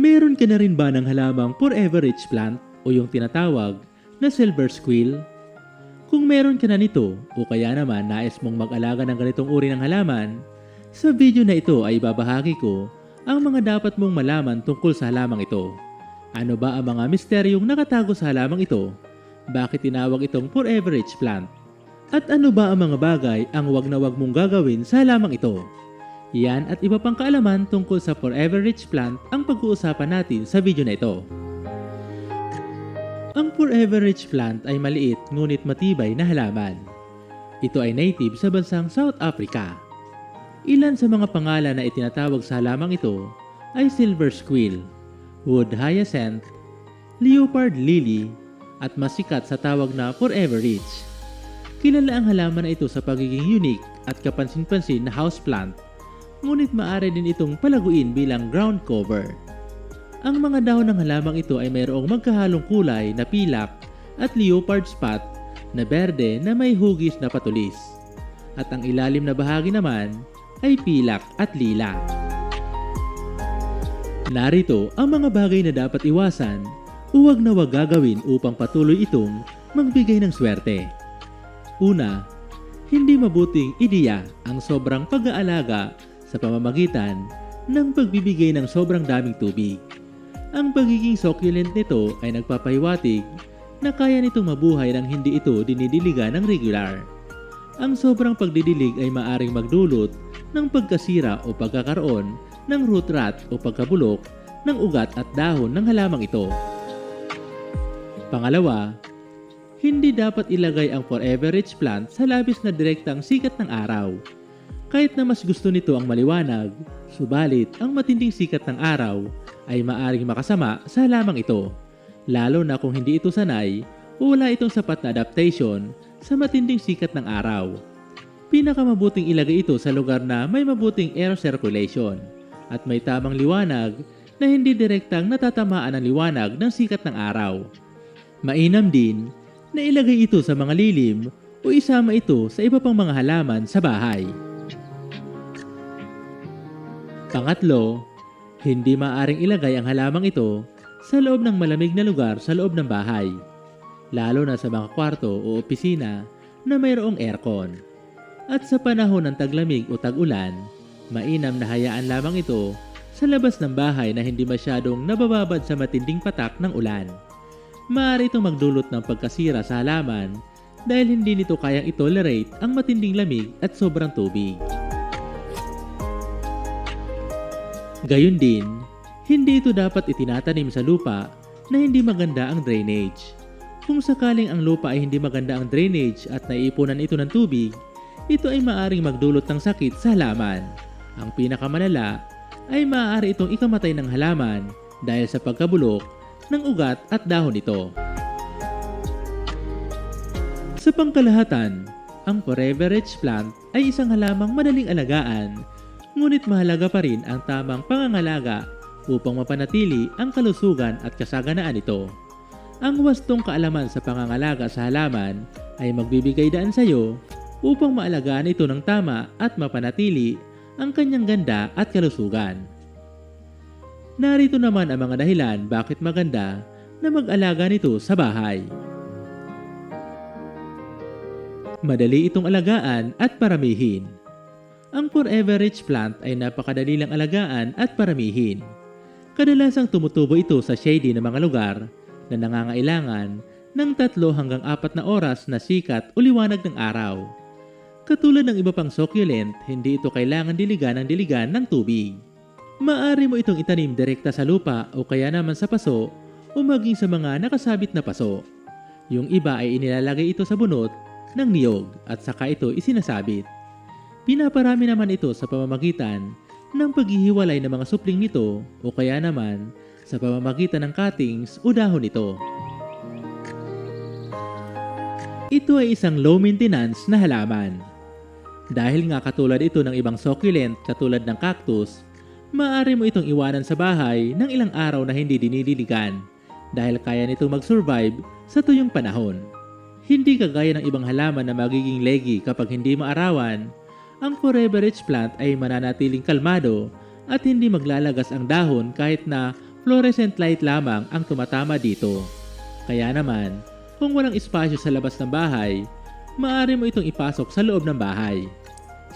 Meron ka na rin ba ng halamang forever rich plant o yung tinatawag na silver squill? Kung meron ka na nito o kaya naman nais mong mag-alaga ng ganitong uri ng halaman, sa video na ito ay babahagi ko ang mga dapat mong malaman tungkol sa halamang ito. Ano ba ang mga misteryong nakatago sa halamang ito? Bakit tinawag itong forever rich plant? At ano ba ang mga bagay ang wag na wag mong gagawin sa halamang ito? Yan at iba pang kaalaman tungkol sa Forever Rich Plant ang pag-uusapan natin sa video na ito. Ang Forever Rich Plant ay maliit ngunit matibay na halaman. Ito ay native sa bansang South Africa. Ilan sa mga pangalan na itinatawag sa halamang ito ay Silver Squill, Wood Hyacinth, Leopard Lily, at masikat sa tawag na Forever Rich. Kilala ang halaman na ito sa pagiging unique at kapansin-pansin na houseplant ngunit maaari din itong palaguin bilang ground cover. Ang mga dahon ng halamang ito ay mayroong magkahalong kulay na pilak at leopard spot na berde na may hugis na patulis. At ang ilalim na bahagi naman ay pilak at lila. Narito ang mga bagay na dapat iwasan huwag na wag gagawin upang patuloy itong magbigay ng swerte. Una, hindi mabuting ideya ang sobrang pag-aalaga sa pamamagitan ng pagbibigay ng sobrang daming tubig. Ang pagiging succulent nito ay nagpapahiwatig na kaya nitong mabuhay nang hindi ito dinidiligan ng regular. Ang sobrang pagdidilig ay maaring magdulot ng pagkasira o pagkakaroon ng root rot o pagkabulok ng ugat at dahon ng halamang ito. Pangalawa, hindi dapat ilagay ang forever rich plant sa labis na direktang sikat ng araw kahit na mas gusto nito ang maliwanag, subalit ang matinding sikat ng araw ay maaring makasama sa halamang ito, lalo na kung hindi ito sanay wala itong sapat na adaptation sa matinding sikat ng araw. Pinakamabuting ilagay ito sa lugar na may mabuting air circulation at may tamang liwanag na hindi direktang natatamaan ang liwanag ng sikat ng araw. Mainam din na ilagay ito sa mga lilim o isama ito sa iba pang mga halaman sa bahay. Pangatlo, hindi maaring ilagay ang halamang ito sa loob ng malamig na lugar sa loob ng bahay, lalo na sa mga kwarto o opisina na mayroong aircon. At sa panahon ng taglamig o tag-ulan, mainam na hayaan lamang ito sa labas ng bahay na hindi masyadong nabababad sa matinding patak ng ulan. Maaari itong magdulot ng pagkasira sa halaman dahil hindi nito kayang itolerate ang matinding lamig at sobrang tubig. Gayun din, hindi ito dapat itinatanim sa lupa na hindi maganda ang drainage. Kung sakaling ang lupa ay hindi maganda ang drainage at naiipunan ito ng tubig, ito ay maaring magdulot ng sakit sa halaman. Ang pinakamalala ay maaari itong ikamatay ng halaman dahil sa pagkabulok ng ugat at dahon nito. Sa pangkalahatan, ang Forever Rich plant ay isang halamang madaling alagaan ngunit mahalaga pa rin ang tamang pangangalaga upang mapanatili ang kalusugan at kasaganaan nito. Ang wastong kaalaman sa pangangalaga sa halaman ay magbibigay daan sa iyo upang maalagaan ito ng tama at mapanatili ang kanyang ganda at kalusugan. Narito naman ang mga dahilan bakit maganda na mag-alaga nito sa bahay. Madali itong alagaan at paramihin. Ang forever rich plant ay napakadali lang alagaan at paramihin. Kadalasang tumutubo ito sa shady na mga lugar na nangangailangan ng tatlo hanggang apat na oras na sikat o liwanag ng araw. Katulad ng iba pang succulent, hindi ito kailangan diligan ng diligan ng tubig. Maaari mo itong itanim direkta sa lupa o kaya naman sa paso o maging sa mga nakasabit na paso. Yung iba ay inilalagay ito sa bunot ng niyog at saka ito isinasabit. Pinaparami naman ito sa pamamagitan ng paghihiwalay ng mga supling nito o kaya naman sa pamamagitan ng cuttings o dahon nito. Ito ay isang low maintenance na halaman. Dahil nga katulad ito ng ibang succulent katulad ng cactus, maaari mo itong iwanan sa bahay ng ilang araw na hindi dinidiligan dahil kaya nitong mag-survive sa tuyong panahon. Hindi kagaya ng ibang halaman na magiging leggy kapag hindi maarawan ang forever rich plant ay mananatiling kalmado at hindi maglalagas ang dahon kahit na fluorescent light lamang ang tumatama dito. Kaya naman, kung walang espasyo sa labas ng bahay, maaari mo itong ipasok sa loob ng bahay.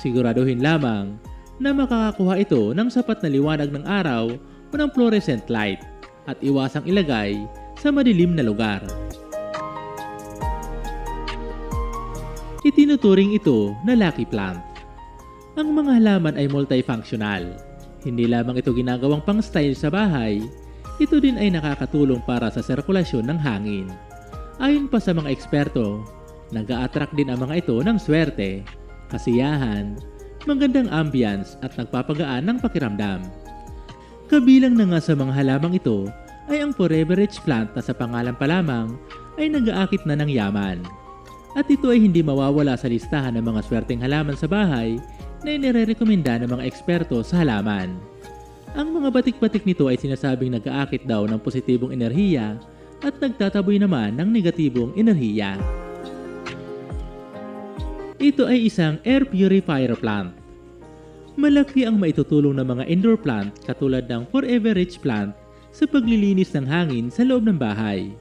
Siguraduhin lamang na makakakuha ito ng sapat na liwanag ng araw o ng fluorescent light at iwasang ilagay sa madilim na lugar. Itinuturing ito na lucky plant. Ang mga halaman ay multifunctional. Hindi lamang ito ginagawang pang-style sa bahay, ito din ay nakakatulong para sa sirkulasyon ng hangin. Ayon pa sa mga eksperto, nag-a-attract din ang mga ito ng swerte, kasiyahan, magandang ambience at nagpapagaan ng pakiramdam. Kabilang na nga sa mga halamang ito ay ang forever rich plant na sa pangalan pa lamang ay nag-aakit na ng yaman. At ito ay hindi mawawala sa listahan ng mga swerteng halaman sa bahay na inirerekomenda ng mga eksperto sa halaman. Ang mga batik-batik nito ay sinasabing nag-aakit daw ng positibong enerhiya at nagtataboy naman ng negatibong enerhiya. Ito ay isang air purifier plant. Malaki ang maitutulong ng mga indoor plant katulad ng Forever Rich plant sa paglilinis ng hangin sa loob ng bahay.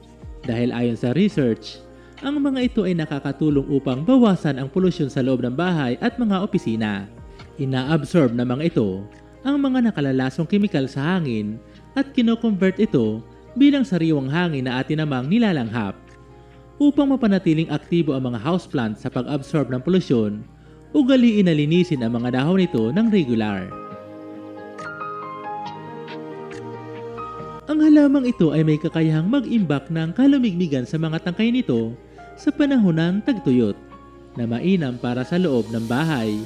Dahil ayon sa research, ang mga ito ay nakakatulong upang bawasan ang polusyon sa loob ng bahay at mga opisina. Ina-absorb ng mga ito ang mga nakalalasong kemikal sa hangin at kinoconvert ito bilang sariwang hangin na atin namang nilalanghap. Upang mapanatiling aktibo ang mga houseplant sa pag-absorb ng polusyon, ugaliin na linisin ang mga dahon nito ng regular. Ang halamang ito ay may kakayahang mag-imbak ng kalumigmigan sa mga tangkay nito sa panahon ng tagtuyot na mainam para sa loob ng bahay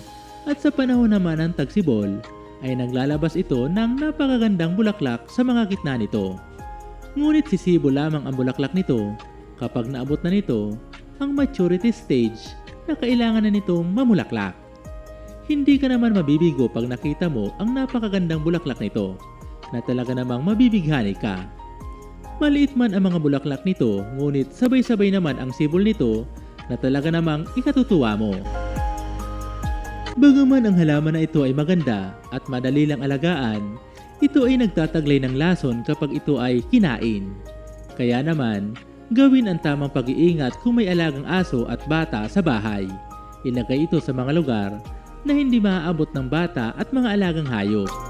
at sa panahon naman ng tagsibol ay naglalabas ito ng napakagandang bulaklak sa mga gitna nito. Ngunit sisibo lamang ang bulaklak nito kapag naabot na nito ang maturity stage na kailangan na nitong mamulaklak. Hindi ka naman mabibigo pag nakita mo ang napakagandang bulaklak nito na talaga namang mabibighani ka. Maliit man ang mga bulaklak nito, ngunit sabay-sabay naman ang sibol nito na talaga namang ikatutuwa mo. Bagaman ang halaman na ito ay maganda at madali lang alagaan, ito ay nagtataglay ng lason kapag ito ay kinain. Kaya naman, gawin ang tamang pag-iingat kung may alagang aso at bata sa bahay. Ilagay ito sa mga lugar na hindi maaabot ng bata at mga alagang hayop.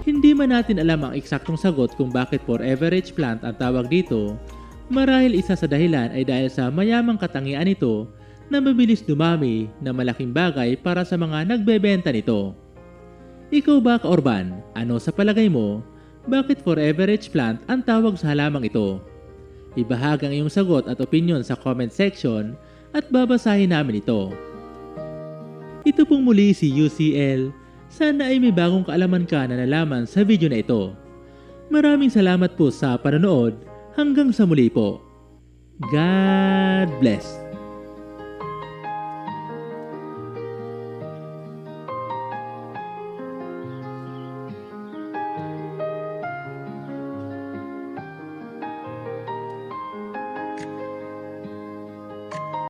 Hindi man natin alam ang eksaktong sagot kung bakit forever rich plant ang tawag dito, marahil isa sa dahilan ay dahil sa mayamang katangian nito na mabilis dumami na malaking bagay para sa mga nagbebenta nito. Ikaw ba, Orban? Ano sa palagay mo? Bakit forever rich plant ang tawag sa halamang ito? Ibahagi ang iyong sagot at opinion sa comment section at babasahin namin ito. Ito pong muli si UCL. Sana ay may bagong kaalaman ka na nalaman sa video na ito. Maraming salamat po sa panonood. Hanggang sa muli po. God bless.